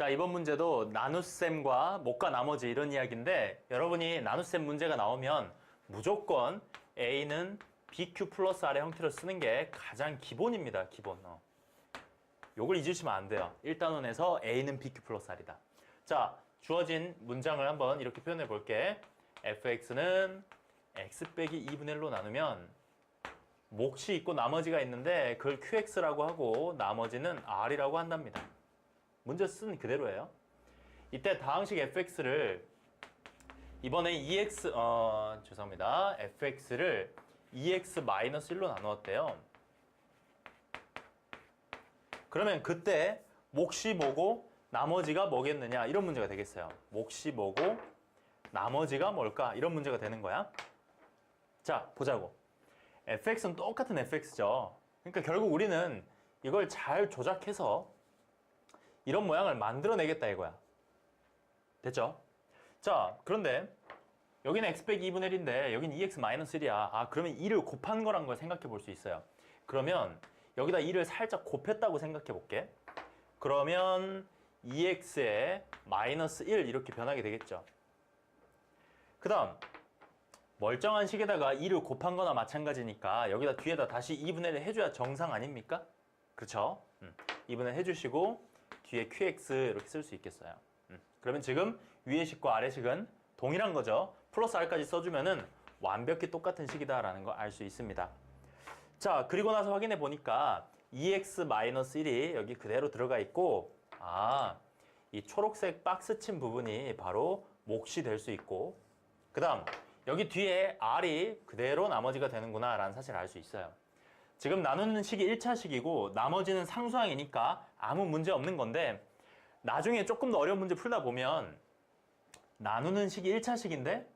자, 이번 문제도 나눗셈과 목과 나머지 이런 이야기인데 여러분이 나눗셈 문제가 나오면 무조건 A는 BQ 플러스 R의 형태로 쓰는 게 가장 기본입니다. 기본. 어. 요걸 잊으시면 안 돼요. 1단원에서 A는 BQ 플러스 R이다. 자, 주어진 문장을 한번 이렇게 표현해 볼게. fx는 x 빼기 2분의 1로 나누면 몫이 있고 나머지가 있는데 그걸 qx라고 하고 나머지는 r이라고 한답니다. 문제 쓴 그대로예요. 이때 다항식 fx를 이번에 2x 어 죄송합니다. fx를 2x-1로 나누었대요. 그러면 그때 몫이 뭐고 나머지가 뭐겠느냐 이런 문제가 되겠어요. 몫이 뭐고 나머지가 뭘까 이런 문제가 되는 거야. 자 보자고. fx는 똑같은 fx죠. 그러니까 결국 우리는 이걸 잘 조작해서 이런 모양을 만들어내겠다 이거야. 됐죠? 자 그런데 여기는 x 빼기 2분의 1인데 여기는 2x-1이야. 아 그러면 2를 곱한 거란 걸 생각해 볼 수 있어요. 그러면 여기다 2를 살짝 곱했다고 생각해 볼게. 그러면 2x에 마이너스 1 이렇게 변하게 되겠죠. 그 다음 멀쩡한 식에다가 2를 곱한 거나 마찬가지니까 여기다 뒤에다 다시 2분의 1을 해줘야 정상 아닙니까? 그렇죠? 음, 2분의 1 해주시고 뒤에 qx 이렇게 쓸 수 있겠어요. 음, 그러면 지금 위의 식과 아래 식은 동일한 거죠. 플러스 r까지 써주면은 완벽히 똑같은 식이다라는 거 알 수 있습니다. 자, 그리고 나서 확인해 보니까 2x-1이 여기 그대로 들어가 있고, 아, 이 초록색 박스 친 부분이 바로 몫이 될 수 있고, 그 다음, 여기 뒤에 r이 그대로 나머지가 되는구나 라는 사실을 알 수 있어요. 지금 나누는 식이 1차식이고, 나머지는 상수항이니까 아무 문제 없는 건데, 나중에 조금 더 어려운 문제 풀다 보면, 나누는 식이 1차식인데,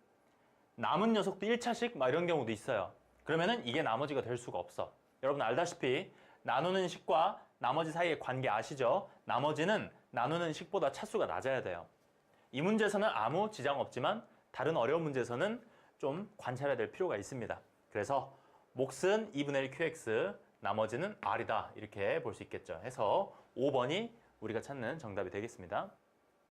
남은 녀석도 1차식? 막 이런 경우도 있어요. 그러면은 이게 나머지가 될 수가 없어. 여러분 알다시피 나누는 식과 나머지 사이의 관계 아시죠? 나머지는 나누는 식보다 차수가 낮아야 돼요. 이 문제에서는 아무 지장 없지만 다른 어려운 문제에서는 좀 관찰해야 될 필요가 있습니다. 그래서 몫은 2분의 1 qx, 나머지는 r이다. 이렇게 볼 수 있겠죠. 해서 5번이 우리가 찾는 정답이 되겠습니다.